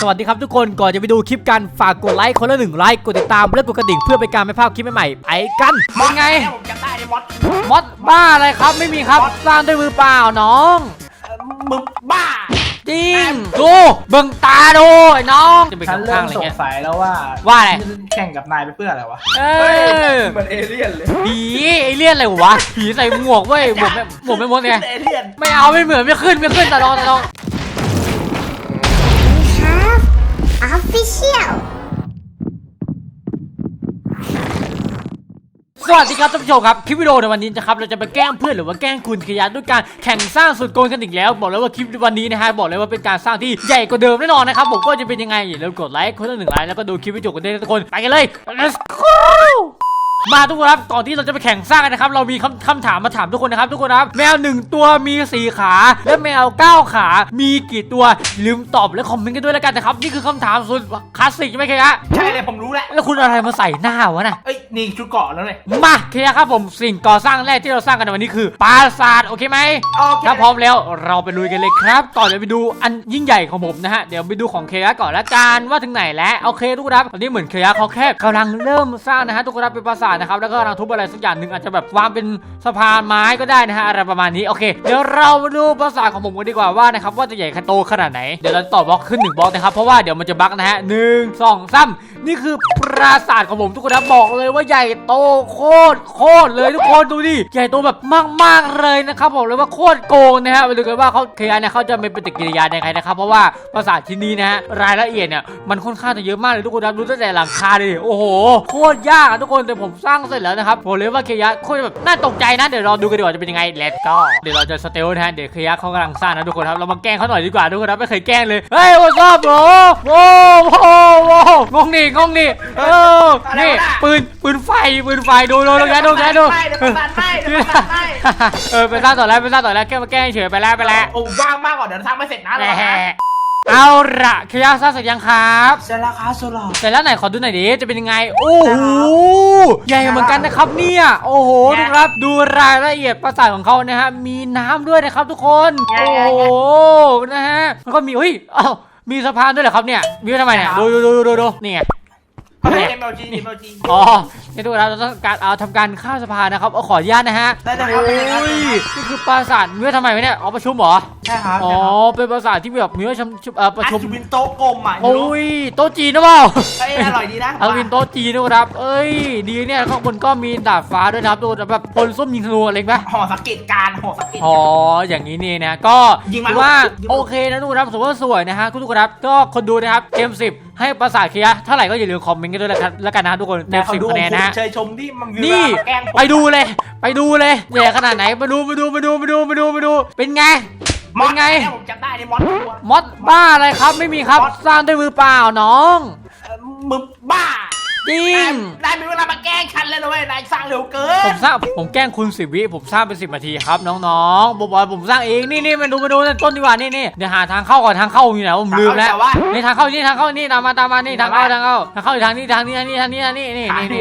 สวัสดีครับทุกคนก่อนจะไปดูคลิปกันฝากกดไลค์คนละหนึ่งไลค์กดติดตามและกดกระดิ่งเพื่อเป็นการไม่พลาดคลิปใหม่ๆไปกันเป็นไงแม่ผมจำได้ในมอสมอดบ้าอะไรครับไม่มีครับสร้างด้วยมือเปล่าน้องเอ่อมึงบ้าจริงดูเบิ่งตาดูไอ้น้องจะไปฉันเริ่ข้างมๆอะไรสงเงี้ย สัยแล้วว่าว่าอะไร แข่งกับนายไปเพื่ออะไรวะเออเหมือนเอเลี่ยนเลยผีไอเลี่ยนอะไรวะผีใส่หมวกเว้ยหมวกไม่หมวกไม่มดไงเอเลี่ยนไม่เอาไม่เหมือนไม่ขึ้นไม่ขึ้นแต่ลองแต่ลอง สวัสดีครับท่านผู้ชมครับคลิปวิดีโอในวันนี้นะครับเราจะไปแกล้งเพื่อนหรือว่าแกล้งคุณขยันด้วยการแข่งสร้างสุดโกงกันอีกแล้ว บอกเลยว่าคลิปวันนี้นะฮะบอกเลยว่าเป็นการสร้างที่ใหญ่กว่าเดิมแน่นอนนะครับผมก็จะเป็นยังไงอย่าลืมกดไลค์คนละหนึ่งไลค์แล้วก็ดูคลิปวิดีโอกันด้วยนะทุกคนไปกันเลย let's go มาทุกคนครับก่อนที่เราจะไปแข่งสร้างกันนะครับเรามีคำคำถามมาถามทุกคนนะครับ ทุกคนครับ แมวหนึ่งตัวมีสี่ขา และแมวเก้าขา มีกี่ตัวอย่าลืมตอบและคอมเมนต์กันด้วยแล้วกันนะครับนี่คือคำถามสุดคลาสสิกใช่ไหมเคยะใช่เลยผมรู้แล้วแล้วคุณเอาอะไรมาใส่หน้าวะน่ะเอ้ย นี่ชุดเกาะแล้วเลยมาเคลียร์ครับผมสิ่งก่อสร้างแรกที่เราสร้างกันในวันนี้คือปราสาทโอเคไหมโอเคถ้าพร้อมแล้วเราไปลุยกันเลยครับต่อเดี๋ยวไปดูอันยิ่งใหญ่ของผมนะฮะเดี๋ยวไปดูของเคลียร์ก่อนละกันว่าถึงไหนแล้วโอเคทุกคนครับตอนนี้เหมือนเคลียร์เขาแค่กำลังเริ่มสร้างนะฮะทุกคนครับเป็นปราสาทนะครับแล้วก็กำลังทุบอะไรสักอย่างหนึ่งอาจจะแบบวางเป็นสะพานไม้ก็ได้นะฮะอะไรประมาณนี้โอเค เดี๋ยวเรามาดูปราสาทของผมกันดีกว่าว่านะครับว่าจะใหญ่โตขนาดไหนเดี๋ยวเราต่อบล็อกขึ้นหนึ่งบล็อกนะครับเพราะว่าเดี๋ยวมันจะบั๊กนะฮะหนึ่งสองสาม นี่คือปราสาทของผมทุกคนครับบอกเลยว่าใหญ่โตโคตรโคตรเลยทุกคนดูดิใหญ่โตแบบมากๆเลยนะครับบอกเลยว่าโคตรโกงนะฮะไปดูกันว่าเขาเคลียร์เนี่ยเขาจะมีปฏิกิริยายังไงนะครับเพราะว่าปราสาทที่นี้นะฮะรายละเอียดเนี่ยมันค่อนข้างจะเยอะมากเลยทุกคนครับดูตั้งแต่หลังคาเลยดิโอ้โหโคตรยากอะทุกคนแต่ผมสร้างเสร็จแล้วนะครับบอกเลยว่าเคลียร์โคตรแบบน่าตกใจนะเดี๋ยวรอดูกันดีกว่าจะเป็นยังไง let's go เดี๋ยวเราจะสเตลนะฮะเดี๋ยวเคลียร์เขากำลังสร้างนะทุกคนครับเรามาแกล้งเขาหน่อยดีกว่าทุกคนครับไม่เคยแกล้งเลยเฮ้ย what's up bro โว้โว้โว้ นี่งงนี่เออนี่ปืนปืนไฟปืนไฟดูดูดูแกดูแกดูไม่เดี๋ยวประสานไม่เดี๋ยวประสานไม่เออไปสร้างต่อแล้วไปสร้างต่อแล้วแค่มาแกล้งเฉยไปแล้วไปแล้วโอ้ว่างมากกว่าเดี๋ยวทำไม่เสร็จนะแหเรามเอาละเคลียร์สร้างเสร็จยังครับเสร็จแล้วครับโซลาเสร็จแล้วไหนขอดูหน่อยดิจะเป็นยังไง โอ้โหใหญ่เหมือนกันนะครับเนี่ยโอ้โหดูครับดูรายละเอียดปราสาทของเขานะฮะมีน้ำด้วยนะครับทุกคนโอ้โหนะฮะแล้วก็มีเฮ้ยเอ้ามีสะพานด้วยเหรอครับเนี่ยมีไว้ทำไมเนี่ยดูดูดูดูดูนี่ไง เฮ้ยเอ็มเอลจีเอ็มเอลจีอ๋อนี่ทุกคนเราต้องการเอาทำการข้ามสะพานนะครับเอาขออนุญาตนะฮะได้ได้ครับโอ้ได้ครับยนี่คือปราสาทมีไว้ทำไมวะเนี่ยอ๋อประชุมเหรอใช่ครับอ๋อเป็นปราสาทที่แบบมีไว้ชมชุมเอ่อประอัชุมศวินโต๊ะกลมอะโอ้ยโต๊ะจีนหรือเปล่าเอ้ยอร่อยดีนะอัลวินโต๊ะจีนนะครับ เอ้ย ดีเนี่ยข้างบนก็มีดาดฟ้าด้วยนะครับดูแบบพลส้มยิงธนูอะไรปะห่อสังเกตการณ์ห่อสังเกตอ๋อการณ์อย่างนี้นี่นะ ก็ยิงมาถือว่ายิงมาโอเคนะทุกคนครับสมมติว่าสวยนะฮะทุกคนครับ ก็คนดูนะครับเต็มสิบ ให้ประสาทเคลียร์เท่าไหร่ก็อย่าลืมคอมเมนต์กันด้วยแล้วกันแล้วกันนะทุกคนเต็มสิบคะแนนนะฮะ เชยชมที่มันนี่แกล้งผมไปดูเลย ไปดูเลยใหญ่ขนาดไหนมาดูมาดูมาดูมาดูมาดูมาดู เป็นไง มอเป็นไงแม่ผมจำได้ในมอสตัวมอดบ้าอะไรครับไม่มีครับ สร้างด้วยมือเปล่าน้อง เอ่อมึงบ้า จริง นายมีเวลามาแกล้งฉันเลยนะเว้ยนายสร้างเร็วเกิผนมสร้างผมแกล้งคุณสิบวิผมสร้างเป็นสิบนาทีครับน้องๆบอกว่าผมสร้างเองนี่นี่มาดูมาดูต้นดีกว่านี่นี่เดี๋ยวหาทางเข้าก่อนทางเข้าอยู่ไหนวะผมลืมแล้วแต่ว่านี่ทางเข้านี่ทางเข้านี่ตามมาตามมานี่ทางเข้าทางเข้าทางเข้าอยู่ทางนี้ทางนี้ทางนี้ทางนี้ทางนี้นี่นี่นี่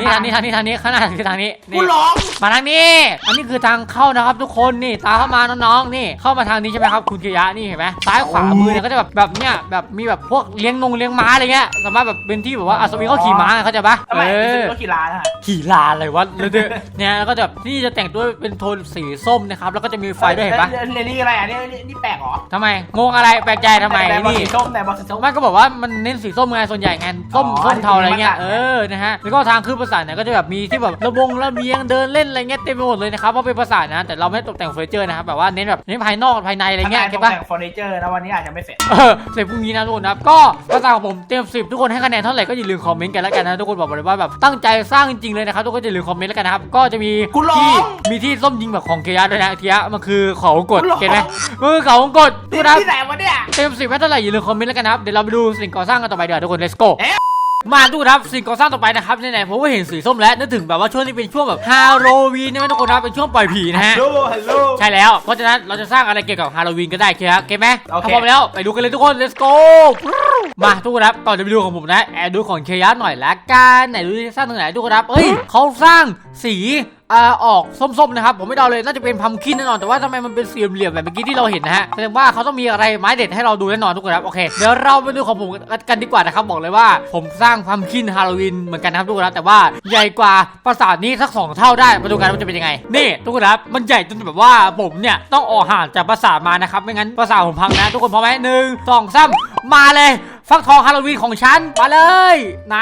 นี่ทางนี้ทางนี้ทางนี้ข้างหน้าคือทางนี้กูนี่ร้องมาทางนี้ อันนี้คือทางเข้านะครับทุกคนนี่ตามเข้ามาน้องๆนี่ เข้ามาทางนี้ใช่ไหมครับคุณเกียะนี่เห็นไหมซ้ายขวามือเนี่ยก็จะแบบแบบเนี้ยแบบมีแบบพวกเลี้ยงนงเลี้ยงม้าอะไรเงี้ยสามารถแบบเป็นที่แบบว่าอัศวินเขาขี่ม้าเข้าใจปะทำไมเอเป็นอรถกีฬานะขี่ลาอะไรวะแล้วเนี่ยเนี่ยแล้วก็จะนี่จะแต่งตัวเป็นโทนสีส้มนะครับ แล้วก็จะมีไฟด้วยเห็นปะเรนนี่อะไรอะนี่นี่นี่แปลกเหรอทำไม งงอะไรแปลกใจทำไมแต่บอลนี่สีส้มแต่บอลสีส้ม มันก็บอกว่ามันเน้นสีส้มไงส่วนใหญ่งานส้มอ๋อส้มเทาอะไรเงี้ย อันนี้เออนะฮะ แล้วก็ทางขึ้นปราสาทเนี่ยก็จะแบบมีที่แบบระบงระเบียงเดินเล่นอะไรเงี้ยเต็มไปหมดเลยนะครับเพราะเป็นปราสาทนะ แต่เราไม่ได้ตกแต่งเฟอร์นิเจอร์นะครับ แบบว่าเน้นแบบเน้นภายนอกภายในอะไรเงี้ยทำงานเข้าตกปะ แต่งเฟอร์นิเจอร์นะวันนี้อาจจะไม่เสร็จ เออเสร็จพรุ่งนี้นะทุกคนนะครับ ก็ภาษาของผมเต็มสิบทุกคนให้คะแนนเท่าไหร่ก็อย่าลืมคอมเมนต์กันแล้วกันนะทุกคนบอกเลยว่าแบบตั้งใจสร้างจริงๆเลยนะครับทุกคนอย่าลืมคอมเมนต์แล้วกันนะครับก็จะมีกูร้องที่มีที่ส้มยิงแบบของเคียะด้วยนะเคียะมันคือเขาวงกดกูร้องเห็นไหมมันคือเขาวงกดทุกที่คนนะครับที่ไหนวะเนี่ยเต็มสิบให้เท่าไหร่อย่าลืมคอมเมนต์แล้วกันนะครับเดี๋ยวเราไปดูสิ่งก่อสร้างกันต่อไปเดี๋ยวทุกคน let's go เอ๊ะ มาดูครับสิ่งก่อสร้างต่อไปนะครับไหนๆผมก็เห็นสีส้มแล้วนึกถึงแบบว่าช่วงนี้เป็นช่วงแบบฮาโลวีนใช่ไหมทุกคนครับเป็นช่วงปล่อยผีนะฮะ ฮัลโหลฮัลโหล ใช่แล้วเพราะฉะนั้นเราจะสร้างอะไรเกี่ยวกับฮาโลวีนก็ได้เคครับเก็ตไหมโอเค ถ้าพร้อมแล้วไปดูกันเลยทุกคน let's go มาทุกคนครับก่อนจะไปดูของผมนะแอบดูของเคยัสหน่อยละกันไหนดูที่สร้างตรงไหนทุกคนครับเอ้ยเขาสร้างสี อ่าออกส้มๆนะครับผมไม่เดาเลยน่าจะเป็นพัมคินแน่นอนแต่ว่าทำไมมันเป็นสี่เหลี่ยมแบบเมื่อกี้ที่เราเห็นนะฮะแสดงว่าเขาต้องมีอะไรไม้เด็ดให้เราดูแน่นอนทุกคนครับโอเคเดี๋ยวเราไปดูของผมกันดีกว่านะครับบอกเลยว่าผมสร้างพัมคินฮาโลวีนเหมือนกันนะครับทุกคนครับแต่ว่าใหญ่กว่าปราสาทนี้สักสองเท่าได้มาดูกันว่าจะเป็นยังไงนี่ทุกคนครับมันใหญ่จนแบบว่าผมเนี่ยต้องออกห่างจากปราสาทมานะครับไม่งั้นปราสาทผมพังนะ ทุกคนพร้อมไหมหนึ่งสองสามมาเลย ฟักทองฮาโลวีนของฉันมาเลย ไหน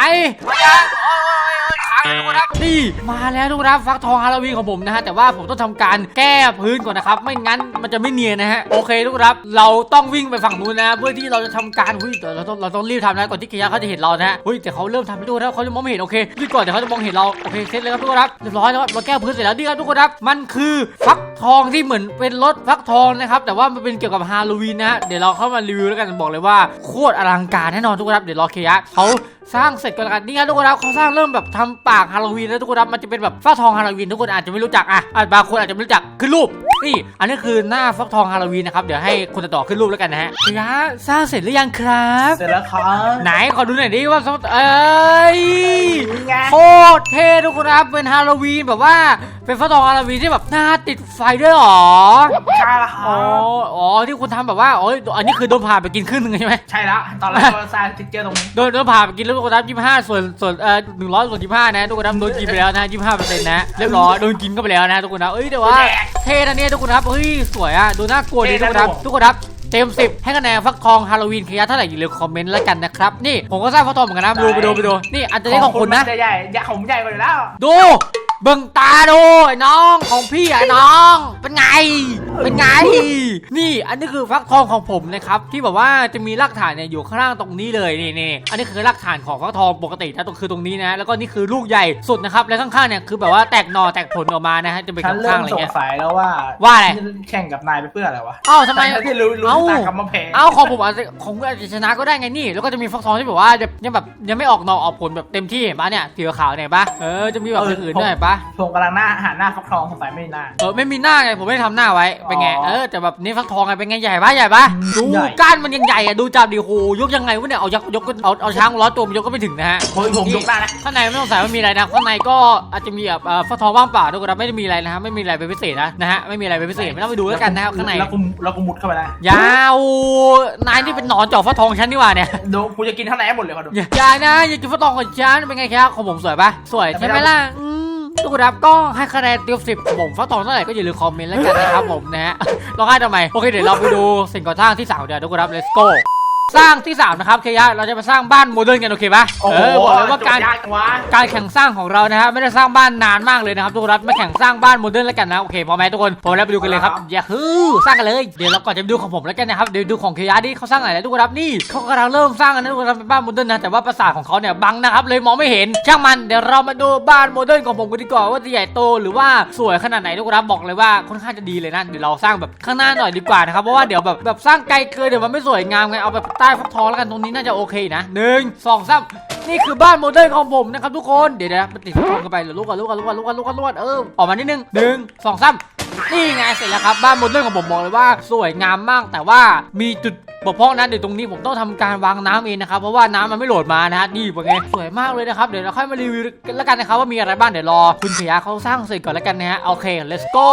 เลยทุกคนครับนี่มาแล้วทุกคนครับฟักทองฮาโลวีนของผมนะฮะแต่ว่าผมต้องทำการแก้พื้นก่อนนะครับไม่งั้นมันจะไม่เนียนนะฮะโอเคทุกคนครับเราต้องวิ่งไปฝั่งนู้นนะเพื่อที่เราจะทำการหุ้ยเดี๋ยวเราต้องเราต้องรีบทำนะก่อนที่เคียร์เขาจะเห็นเรานะฮะหุ้ยแต่เขาเริ่มทำไปดูแล้วเขาจะมองไม่เห็นโอเครีบก่อนเดี๋ยวเขาจะมองเห็นเราโอเคเสร็จเลยครับทุกคนครับเรียบร้อยแล้วเราแก้พื้นเสร็จแล้วดีครับทุกคนครับมันคือฟักทองที่เหมือนเป็นรถฟักทองนะครับแต่ว่ามันเป็นเกี่ยวกับฮาโลวีนนะฮะเดี๋ยวเราเข้ามารีวิวแล้วกันบอกเลยว่าโคตรอลังการแน่นอนทุกคนครับเดี๋ยวรอเคียเขา สร้างเสร็จก่อนละกันนี่ครับทุกคนครับเขาสร้างเริ่มแบบทำปากฮาโลวีนแล้วทุกคนครับมันจะเป็นแบบฟักทองฮาโลวีนทุกคนอาจจะไม่รู้จักอะอะบางคนอาจจะไม่รู้จักขึ้นรูปนี่อันนี้คือหน้าฟักทองฮาโลวีนนะครับเดี๋ยวให้คนต่อขึ้นรูปแล้วกันนะฮะเคียร์สร้างเสร็จหรือยังครับ เสร็จแล้วครับไหนขอดูหน่อยดิว่าสมมติเอ้ยนี่ไงโคตรเท่ทุกคนครับเป็นฮาโลวีนแบบว่า เป็นฟักทองฮาโลวีนที่แบบหน้าติดไฟด้วยเหรอใช่แล้วคอ๋รัอบอ๋อที่คุณทำแบบว่าอ๋ออันนี้คือโดนผ่าไปกินครึ่งหนึงใช่ไหม ใช่แล้วตอนแรกเราสร้างสติ๊กเกอร์ตรงนี้โดนโดนผ่าไปกินแล้วทุกคนครับยี่ห้าส่วนส่วนเอ่อหนึ่งร้อยส่วนยี่ห้านะทุกคนครับโดนกินไปแล้วนะยี่ห้าเปอร์เซ็นต์นะเรียบร้อยโดนกินก็ไปแล้วนะทุกคนนะเอ้ยแต่ว่าเท่นะเนี่ยทุกคนครับเฮ้ยสวยอะดูน่ากลัวดีทุกคนครับทุกคนครับเต็มสิบให้คะแนนฟักทองฮาโลวีนเคยะเท่าไหร่อย่าลืมคอมเมนต์แล้วกันนะครับนี่ผมก็สร้างฟักทองเหมือนกันนะไปดูไปดูไปดูนี่อันจะได้ของคุณนะมัจใหญ่ใหญ่ของผมใหญ่กว่าอยู่แล้วดู เบิ่งตาดูไอ้น้องของพี่อะน้อง เป็นไง เป็นไง นี่อันนี้คือฟักทองของผมนะครับที่แบบว่าจะมีรากฐานเนี่ยอยู่ข้างล่างตรงนี้เลยนี่นี่อันนี้คือรากฐานของฟักทองปกตินะตรงคือตรงนี้นะ แล้วก็นี่คือลูกใหญ่สุดนะครับแล้วข้างๆเนี่ยคือแบบว่าแตกหน่อแตกผลออกมานะฮะจะเป็นฉันเริ่ข้างมๆอะไรสงเงี้ย สัยแล้วว่าว่าอะไร แข่งกับนายไปเพื่ออะไรวะเอ้าทำไมทั้งที่รู้รู้เอ้า ตากำมาแพงเอ้าของผมอาจจะของผมอาจจะชนะก็ได้ไงนี่ แล้วก็จะมีฟักทองที่แบบว่ายังแบบยังไม่ออกหน่อออกผลแบบเต็มที่เห็นปะเนี่ยสีขาวๆเนี่ยเห็นปะเออจะมีแบบอื่นๆด้วยเห็นปะผมกำลังหน้าหาหน้าฟักทองสงสัยไม่หน้าเออไม่มีหน้าไงผมไม่ได้ทำหน้าไว้เป็นไงอ๋อเออแต่แบบนี่ฟักทองไงเป็นไงใหญ่ปะใหญ่ปะดูใหญ่ก้านมันยังใหญ่อะดูจับดิโหยกยังไงวะเนี่ยเอายกยกก็เอาเอาช้างร้อยตัวมันยกก็ไม่ถึงนะฮะผมผมยกได้นะข้างในไม่ต้องใส่ว่ามีอะไรนะข้างในก็อาจจะมีแบบเอ่อฟักทองว่างเปล่าทุกคนนะไม่ได้มีอะไรนะฮะไม่มีอะไรเป็นพิเศษนะนะฮะไม่มีอะไรเป็นพิเศษไม่ต้องไปดูแล้วกันนะครับข้างในแล้วกูแล้วกูมุดเข้าไปแล้วยาวนายนี่เป็นหนอนเจาะฟักทองฉันนี่หว่าเนี่ยดูกูจะกินข้างในให้หมดเลยเขาดูอย่าอย่านะอย่ากินฟักทองของฉันเป็นไงครับของผมสวยปะสวยใช่ไหมล่ะอืม ทุกคนครับก็ให้คะแนนเต็มสิบผมฟักทองเท่าไหร่ก็อย่าลืมคอมเมนต์แล้วกันนะครับผมนะฮะร้องไห้ทำไมโอเคเดี๋ยวเราไปดูสิ่งก่อสร้างที่สาวเดี๋ยวทุกคนครับ let's go สร้างที่สามนะครับเคยะเราจะมาสร้างบ้านโมเดิร์นกันโอเคปะโอ้โหเออบอกเลยว่าการ โจทย์ยากจังวะการแข่งสร้างของเรานะฮะไม่ได้สร้างบ้านนานมากเลยนะครับทุกคนครับมาแข่งสร้างบ้านโมเดิร์นแล้วกันนะโอเคพร้อมไหมทุกคนพร้อมแล้วไปดูกันเลยครับอย่าฮือสร้างกันเลยเดี๋ยวเราก่อนจะไปดูของผมแล้วกันนะครับเดี๋ยวดูของเคยะดิเขาสร้างอะไรนะทุกคนครับนี่เขากำลังเริ่มสร้างกันนะทุกคนครับเป็นบ้านโมเดิร์นนะแต่ว่าปราสาทของเขาเนี่ยบังนะครับเลยมองไม่เห็นช่างมันเดี๋ยวเรามาดูบ้านโมเดิร์นของผมกันดีกว่าว่าจะใหญ่โตหรือว่าสวยขนาดไหนทุกคนครับบอกเลยว่าค่อนข้างจะดีเลยนะเดี๋ยวเราสร้างแบบข้างหน้าหน่อยดีกว่านะครับเพราะว่าเดี๋ยวแบบแบบสร้างไกลเกินเดี๋ยวมันไม่สวยงามไงเอาแบบใต้ฟักทองแล้วกันตรงนี้น่าจะโอเคนะหนึ่งสองสามนี่คือบ้านโมเดิร์นของผมนะครับทุกคนเดี๋ยวนะมันติดฟักทองกันไปเดี๋ยวลูกกันลูกกันลูกกันลูกกันลูกกันลูกกันเออออกมานิดนึงหนึ่งสองสามนี่ไงเสร็จแล้วครับบ้านโมเดิร์นของผมบอกเลยว่า สวยงามมากแต่ว่ามีจุด บกพร่องนะเดี๋ยวตรงนี้ผมต้องทำการวางน้ำเองนะครับเพราะว่าน้ำมันไม่โหลดมานะฮะนี่เป็นไงสวยมากเลยนะครับเดี๋ยวเราค่อยมารีวิวกันแล้วกันนะครับว่ามีอะไรบ้างเดี๋ยวรอคุณเพียเขาสร้างเสร็จก่อนแล้วกันนะฮะโอเค let's go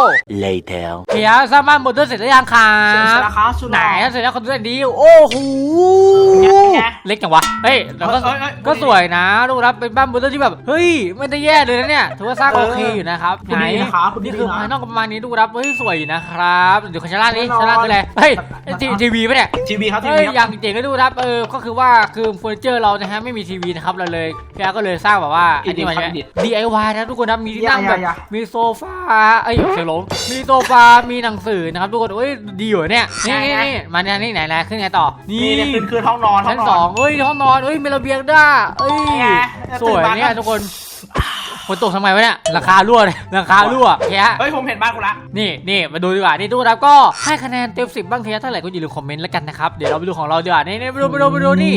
Later. เพียสร้างบ้านโมเดิร์นเสร็จหรือยังครัเสร็จบแล้วครับสุดไหนหล่อเสร็จแล้วคนดูหน่อยดีโอ้โหไงเล็กจังวะเฮ้ยเราก็เอ้ยเอ้ยก็สวยนะทุกคนครับเป็นบ้านโมเดิร์นที่แบบเฮ้ยไม่ได้แย่เลยนะเนี่ยถือว่าสร้างเออโอเคอยู่นะครับคุณไหนดีนะครับคุณดีนี่คือนะภายนอกประมาณนี้ทุกคนครับเฮ้ยสวยอยู่นะครับเดี๋ยวชั้นล่างนี้แน่นอนชั้นล่างคืออะไรเฮ้ยทีทีวีปะเนี่ยทีวีครับทีเฮ้ยวีอย่างเจ๋งก็ดูครับเออก็คือว่าคือเฟอร์นิเจอร์เรานะฮะไม่มีทีวีนะครับเราเลยพี่อาก็เลยสร้างแบบว่าอันนี้มาใช่ไหม DIY นะทุกคนครับมีที่นั่งแบบมีโซฟาเอ้ยเสียงหลงมีโซฟามีหนังสือนะครับทุกคนเอ้ยดีอยู่เนี่ยนี่นี่นี่มาเนี่ยนี่ไหนไหนขึ้นไงต่อนี่เนี่ยคือคือห้องนอนห้อชั้งนนสออน งเอ้ยห้องนอนเอ้ยมีระเบียงด้วยเอ้ยไงสวยเนี่ยตื่นมาก็ ทุกคน ฝนตกทำไมวะเนี่ยราคารั่วเลยราคารั่วแค่เฮ้ยผมเห็นบ้านกูละ นี่นี่มาดูดีกว่านี่ทุกคนครับก็ให้คะแนนเต็มสิบบ้างเทียเท่าไหร่ก็อย่าลืมคอมเมนต์แล้วกันนะครับเดี๋ยวเราไปดูของเราดีกว่านี่นี่ไปดูไปดูไปดูนี่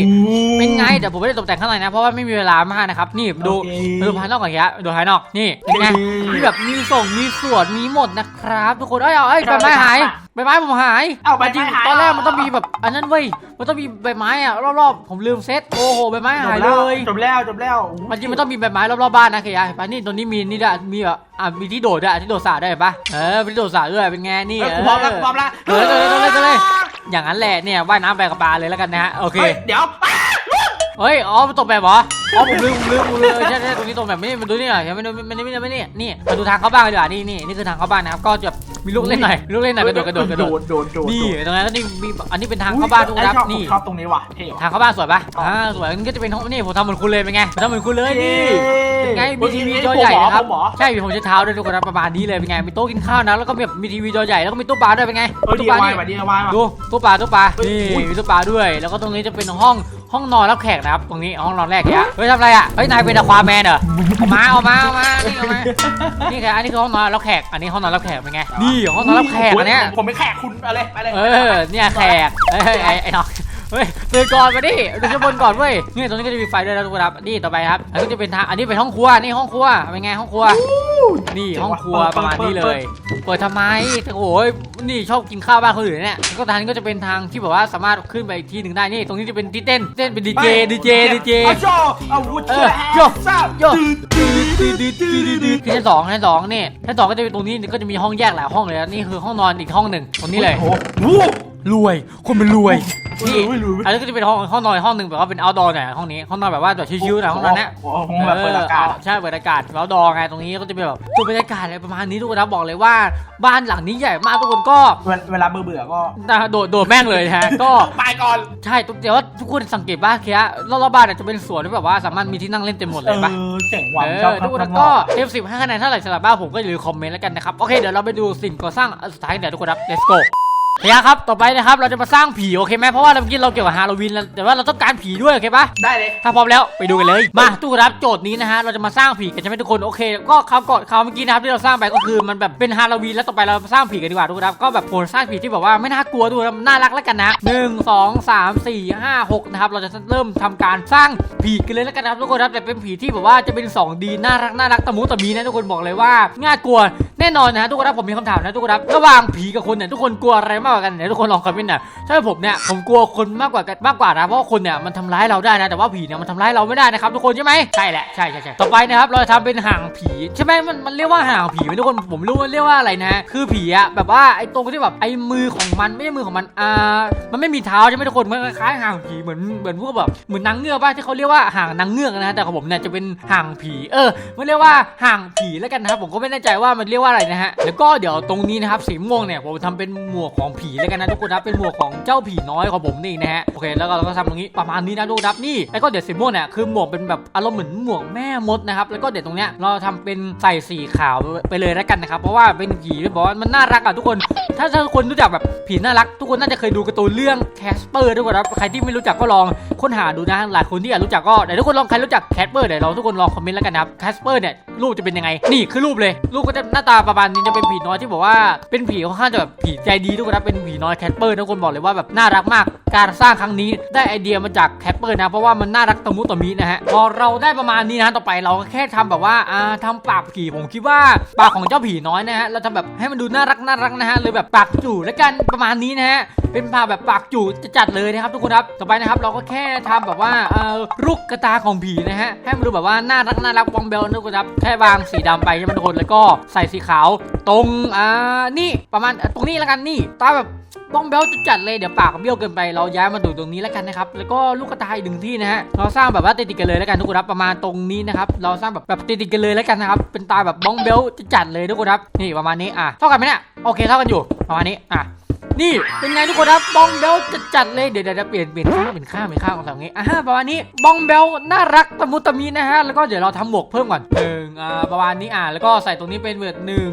เป็นไงแต่ผมไม่ได้ตกแต่งข้างในนะเพราะว่าไม่มีเวลามากนะครับนี่ดูโอเคมาดูภายนอกก่อนเฮียดูภายนอกนี่เป็นไงอืมมีแบบมีส่งมีสวนมีหมดนะครับ ทุกคนเอ้ยเอาเอ้ยใบไม้หายใบใบไม้ผมหายเอ้าใบไม้จริงหายตอนแรกเหรอมันต้องมีแบบอันนั้นเว้ย มันต้องมีใบไม้อะรอบๆ ผมลืมเซต โอ้โห ใบไม้หายเลย จบแล้วจบแล้วมันจริงมันต้องมีใบไม้รอบๆบ้านนะเคยะเห็นปะนี่ตรงนี้มีนี่ด้วยมีแบบอะมีที่โดดด้วยที่โดดสระด้วยเห็นปะเออมีที่โดดสระด้วยเป็นไงนี่เฮ้ยกูพร้อมแล้วกูพร้อมแล้วเออเออเออเออเออเอออย่างนั้นแหละเนี่ยว่ายน้ำไปกับปลาเลยแล้วกันนะฮะโอเคเฮ้ยเดี๋ยว เฮ้ย อ๋อมันตกแบบเหรอ อ๋อผมลืมผมลืมผมลืมใช่ใช่ตรงนี้ตกแบบไม่มาดูนี่หน่อยไม่ดูไม่ดูไม่ดูไม่นี่นี่มาดูทางเข้าบ้านกันดีกว่านี่นี่นี่คือทางเข้าบ้านนะครับ ก็จะมีลูกเล่นหน่อยมีลูกเล่นหน่อยกระโดดกระโดดกระโดดโดดโดดนี่ตรงนั้นก็นี่มีอันนี้เป็นทางเข้าบ้านทุกคนครับชอบนี่ชอบตรงนี้ว่ะเท่ว่ะทางเข้าบ้านสวยปะอ่าสวยนี่ก็จะเป็นห้องนี่ผมทำเหมือนคุณเลยเป็นไงผมทำเหมือนคุณเลยนี่เป็นไงมีทีวีจอใหญ่นะครับผมเหรอใช่มีผมใช้เท้าด้วยทุกคนนะประมาณนี้เลยเป็นไงมีโต๊ะกินข้าวนะแล้วก็มีแบบมีทีวีจอใหญ่แล้วก็มีตู้ปลาด้วยเป็นไงเออตู้ดีปลาไวนี่ว่ะดีไวว่ะดูตู้ปลาตู้ปลาเฮ้ยนี่อุ๊ยมีตู้ปลาด้วย แล้วก็ตรงนี้จะเป็นห้อง ห้องนอนรับแขกนะครับ ตรงนี้ห้องนอนแรกเนี่ยเฮ้ยทำอะไรอะเฮ้ยนายเป็นอะควาแมนเหรอเอามาเอามาเอามานี่เอามานี่ค่ะอันนี้คือห้องนอนรับแขกอันนี้ห้องนอนรับแขกเป็นไงนี่ห้องนอนรับแขกอันเนี้ยผมเป็นแขกคุณอะไรไปเลยเออเนี่ยแขกเฮ้ยไอ้ไอ้น้อง เฮ้ยเดินก่อนมาดิเดินชั้นบนก่อนเว้ยนี่ตรงนี้ก็จะมีไฟด้วยนะทุกคนครับนี่ต่อไปครับอันนี้ก็จะเป็นทางอันนี้เป็นห้องครัวนี่ห้องครัวเป็นไงห้องครัว นี่ห้องครัวประมาณนี้เลยเปิดทำไมโอ้ยนี่ชอบกินข้าวบ้านคนอื่นเนี่ยแล้วก็ทางนี้ก็จะเป็นทางที่แบบว่าสามารถขึ้นไปอีกที่หนึ่งได้นี่ตรงนี้จะเป็นที่เต้นเต้นเป็นดีเจดีเจดีเจเอาโชว์เอาวุ้เอเชื่ออโยแซ่บโยที่ชั้นสองชั้นสองนี่ชั้นสองก็จะเป็นตรงนี้ก็จะมีห้องแยกหลายห้องเลยนะนี่คือห้องนอนอีกห้องหนึ่งตรงนี้เลยโอ้โหรวยคนมันรวย นี่ไม่รู้อันนี้ก็จะเป็นห้องห้องนอนอีกห้องหนึ่งแบบว่าเป็น outdoor หน่อยห้องนี้ห้องนอนแบบว่าแบบชิวๆหน่อยห้องนอนเนี้ยโอ้โหห้องแบบเปิดอากาศเออใช่เปิดอากาศแล้วดอไงตรงนี้ก็จะเป็นแบบตัวบรรยากาศอะไรประมาณนี้ทุกคนนะบอกเลยว่าบ้านหลังนี้ใหญ่มากทุกคนก็เวลาเบื่อเบื่อๆก็โดดโดดแม่งเลยฮะก็ไปก่อนใช่ทุกเดี๋ยวว่าทุกคนสังเกตบ้านเคียรอบๆบ้านอาจจะเป็นสวนที่แบบว่าสามารถมีที่นั่งเล่นเต็มหมดเลยปะเออเจ๋งว่ะเอชอบอทุกคนข้างนก็อกเต็มสิบให้คะแนนเท่าไหร่สำหรับบ้านผมก็อย่าลืมคอมเมนต์แล้วกันนะครับโอเคเดี๋ยวเราไปดูสิ่งก่อสร้างอันสุดท้ายเดี๋ยวทุกคนครับ let's go เฮียครับ ต่อไปนะครับ เราจะมาสร้างผีโอเคไหมเพราะว่าเราเมื่อกี้เราเกี่ยวกับฮาโลวีนแล้วแต่ว่าเราต้องการผีด้วยโอเคปะได้เลย ถ้าพร้อมแล้วไปดูกันเลย มาทุกคนครับโจทย์นี้นะฮะ เราจะมาสร้างผีกันใช่ไหมทุกคน โอเค ก็คราวก่อนคราวเมื่อกี้นะครับที่เราสร้างไปก็คือมันแบบเป็นฮาโลวีนแล้วต่อไปเราสร้างผีกันดีกว่าทุกคนครับ ก็แบบโหสร้างผีที่แบบว่าไม่น่ากลัวด้วยนะน่ารักแล้วกันนะหนึ่งสองสามสี่ห้าหกนะครับ เราจะเริ่มทำการสร้างผีกันเลยแล้วกันนะครับทุกคนครับ แต่เป็นผีที่แบบว่าจะเป็น 2D น่ารักน่ารักตะมุตะมีนะทุกคนบอกเลยว่าน่ากลัวแน่นอนนะฮะทุกคนครับผมมีคำถามนะทุกคนครับระหว่างผีกับคนเนี่ยทุกคนกลัวอะไรมากกว่ากันเนี่ยทุกคนลองคอมเมนต์หน่อยถ้าผมเนี่ยผมกลัวคนมากกว่ากันมากกว่านะเพราะคนเนี่ยมันทำร้ายเราได้นะแต่ว่าผีเนี่ยมันทำร้ายเราไม่ได้นะครับทุกคนใช่ไหมใช่แหละใช่ใช่ใช่ต่อไปนะครับเราจะทำเป็นห่างผีใช่ไหมมันมันเรียกว่าห่างผีไหมทุกคนผมรู้ว่าเรียกว่าอะไรนะคือผีอะแบบว่าไอ้ตรงที่แบบไอ้มือของมันไม่ใช่มือของมันอ่ามันไม่มีเท้าใช่ไหมทุกคนมันคล้ายๆห่างผีเหมือนเหมือนพวกแบบเหมือนนางเงือกป่ะที่เขาเรียกว่าห่างนางเงือกนะแต่ของผมเนี่ยจะเป็นห่างผีเออมันเรียกว่าห่างผีแล้วกันนะครับผมก็ไม่แน่ใจว่ามันเรียกว่าอะไรนะฮะแล้วก็เดี๋ยวตรงนี้นะครับสีม่วงเนี่ยผมทำเป็นหมวกของผีแล้วกันนะทุกคนนะเป็นหมวกของเจ้าผีน้อยของผมนี่นะฮะโอเคแล้วก็เราก็ทำตรงนี้ประมาณนี้นะทุกคนครับนี่แล้วก็เดี๋ยวสีม่วงเนี่ยคือหมวกเป็นแบบอารมณ์เหมือนหมวกแม่มดนะครับแล้วก็เดี๋ยวตรงเนี้ยเราทำเป็นใส่สีขาวไปเลยแล้วกันนะครับเพราะว่าเป็นผีที่บอกว่ามันน่ารักอะทุกคน ถ้าถ้าคนรู้จักแบบผีน่ารัก ทุกคนน่าจะเคยดูการ์ตูนเรื่องแคสเปอร์ทุกคนครับใครที่ไม่รู้จักก็ลองค้นหาดูนะหลายคนที่อยากรู้จักก็เดี๋ยวทุกคนลองใครรู้จักแคสเปอร์เดี๋ยวเราทุกคนลองคอมเมนต์แล้วกันนะครับแคสเปอร์เนี่ยรูปจะเป็นยังไงนี่คือรูปเลยรูปก็จะหน้าตาประมาณนี้จะเป็นผีน้อยที่บอกว่าเป็นผีค่อนข้างจะแบบผีใจดีทุกคนครับเป็นผีน้อยแคทเปอร์ทุกคนบอกเลยว่าแบบน่ารักมาก การสร้างครั้งนี้ได้ไอเดียมาจากแคสเปอร์นะ เพราะว่ามันน่ารักตะมุตะมินะฮะ พอเราได้ประมาณนี้นะต่อไปเราก็แค่ทำแบบว่าอ่าทำปากผีผมคิดว่าปากของเจ้าผีน้อยนะฮะเราทำแบบให้มันดูน่ารักน่ารักนะฮะเลยแบบปากจู่แล้วกันประมาณนี้นะฮะเป็นภาพแบบปากจู่จะจัดเลยนะครับทุกคนครับต่อไปนะครับเราก็แค่ทำแบบว่าเอ่อลูกกระตาของผีนะฮะให้มันดูแบบว่าน่ารักน่ารักบองเบลนะทุกคนครับแค่วางสีดำไปใช่ไหมทุกคนแล้วก็ใส่สีขาว ตรงอ่านี่ประมาณตรงนี้แล้วกันนี่ตาแบบ บ้องเบลจะจัดเลยเดี๋ยวปากเบี้ยวเกินไปเราย้ายมาดูตรงนี้แล้วกันนะครับแล้วก็ลูกกระตายหนึ่งที่นะฮะเราสร้างแบบว่าติดกันเลยแล้วกันทุกคนครับประมาณตรงนี้นะครับเราสร้างแบบแบบติดกันเลยแล้วกันนะครับเป็นตาแบบบ้องเบลจะจัดเลยทุกคนครับนี่ประมาณนี้อะเท่ากันไหมเนี่ยโอเคเท่ากันอยู่ประมาณนี้อะ นี่เป็นไงทุกคนครับบองเบลจะจัดเลยเดี๋ยวเดี๋ยวเปลี่ยนเปลี่ยนข้างเปลี่ยนข้างเปลี่ยนข้างของแบบนี้อ่าประมาณนี้บองเบลน่ารักตะมุตะมีนะฮะแล้วก็เดี๋ยวเราทำหมวกเพิ่มก่อนหนึ่งอ่าประมาณนี้อ่าแล้วก็ใส่ตรงนี้เป็นเวทหนึ่ง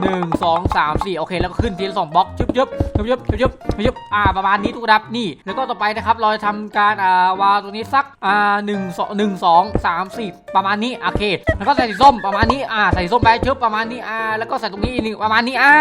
หนึ่งสองสามสี่โอเค แล้วก็ขึ้นทีละสองบล็อกยึบยึบยึบยึบยึบยึบยึบอ่าประมาณนี้ทุกคนครับนี่ แล้วก็ต่อไปนะครับเราจะทำการอ่าวางตรงนี้สัก อ่าหนึ่งสองหนึ่งสองสามสี่ประมาณนี้โอเค แล้วก็ใส่สีส้มประมาณนี้อ่าใส่ส้มไปชึบประมาณนี้อ่าแล้วก็ใส่ตรงนี้อีกหนึ่งประมาณนี้อ่า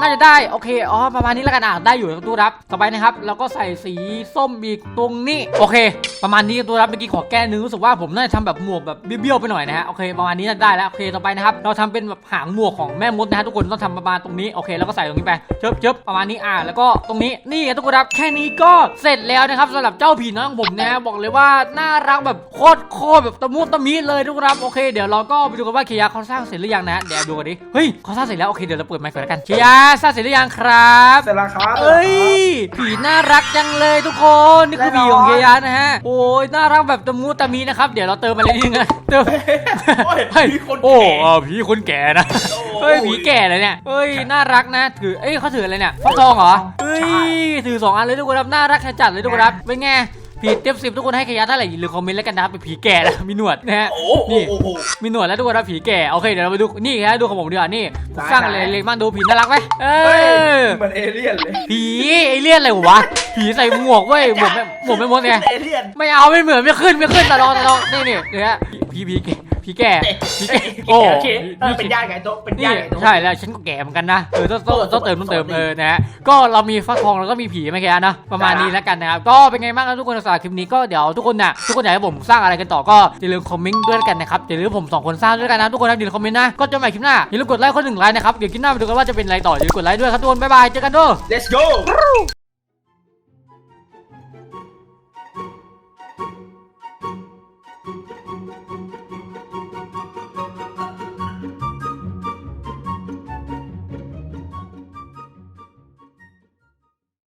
น่าจะได้โอเคอ๋อประมาณนี้แล้วกันอะได้อยู่ครับตู้รับต่อไปนะครับแล้วก็ใส่สีส้มอีกตรงนี้โอเค ประมาณนี้ตู้รับเมื่อกี้ขอแก้นึงรู้สึกว่าผมน่าจะทำแบบหมวกแบบเบี้ยวๆไปหน่อยนะฮะโอเคประมาณนี้น่าจะได้แล้วโอเคต่อไปนะครับเราทำเป็นแบบหางหมวกของแม่มดนะฮะทุกคนต้องทำประมาณตรงนี้โอเค แล้วก็ใส่ตรงนี้ไปเจิบเจิบประมาณนี้อ่าแล้วก็ตรงนี้นี่ครับทุกคนครับแค่นี้ก็เสร็จแล้วนะครับสำหรับเจ้าผีน้อยของผมนะฮะบอกเลยว่าน่ารักแบบโคตรโคตรแบบตะมุตะมิเลยทุกคนครับโอเคเดี๋ยวเราก็ไปดูกันว่าเคียาเขาสร้างเสร็จหรือยังนะเดี๋ยวดูกันดิเฮ้ยเขาสร้างเสร็จแล้วโอเคเดี๋ยวเราเปิดไมค์ก่อนแล้วกันเคียาสร้างเสร็จหรือยังครับเสร็จแล้วครับเอ้ยผีน่ารักจังเลยทุกคนนี่คือผีของเคียานะฮะโอ้ยน่ารักแบบตะมุตะมินะครับเดี๋ยวเราเติมอะไรนิดนึงนะเติมโอ้ยเฮ้ยมีคนโอ้แก่เออผีคนแก่นะโอ้เฮ้ยผีแก่เลยเนี่ยเฮ้ยน่ารักนะถือเอ้ยเขาถืออะไรเนี่ยฟักทองเหรอเฮ้ยถือสองอันเลยทุกคนครับน่ารักจัดเลยทุกคนครับเป็นไง ผีเต็มสิบทุกคนให้ขยะเท่าไหร่อย่าลืมคอมเมนต์แล้วกันนะครับเป็นผีแก่แล้วมีหนวดนะฮะโอ้นี่โหมีหนวดแล้วทุกคนครับผีแก่โอเคเดี๋ยวเราไปดูนี่ฮะดูของผมดีกว่านี่ผมได้สร้างอะไรได้เล็กๆบ้างดูผีน่ารักไหมเอเฮ้ยอเหมือนเอเลี่ยนเลยผีไอเลี่ยนอะไรวะผีใส่หมวกเว้ยหมวกไม่หมวกไม่มดไงเอเลี่ยนไม่เอาไม่เหมือนไม่ขึ้นไม่ขึ้นตะลองตะลองนี่นี่เนี่ยฮะผีผีแก่ ผีแก่ผีแก่โอ้โอเคเออเป็นญาติไก่โต๊ะเป็นนี่ญาติไก่โต๊ะ ใช่แล้วฉันก็แก่เหมือนกันนะเออต้องต้องต้องเติมต้องเติมเออนะฮะก็เรามีฟักทองแล้วก็มีผีไหมแกนะประมาณนี้แล้วกันนะครับก็เป็นไงบ้างครับทุกคนสำหรับคลิปนี้ก็เดี๋ยวทุกคนน่ะทุกคนอยากให้ผมสร้างอะไรกันต่อก็อย่าลืมคอมเมนต์ด้วยแล้วกันนะครับอย่าลืมผมสองคนสร้างด้วยกันนะทุกคนนะอย่าลืมคอมเมนต์นะก็เจอกันใหม่คลิปหน้าอย่าลืมกดไลค์คนหนึ่งไลค์นะครับเดี๋ยวคลิปหน้าไปดูกันว่าจะเป็นอะไรต่ออย่าลืมกดไลค์ด้วยครับทุกคนบ๊ายบายเจอกันด้วย let's go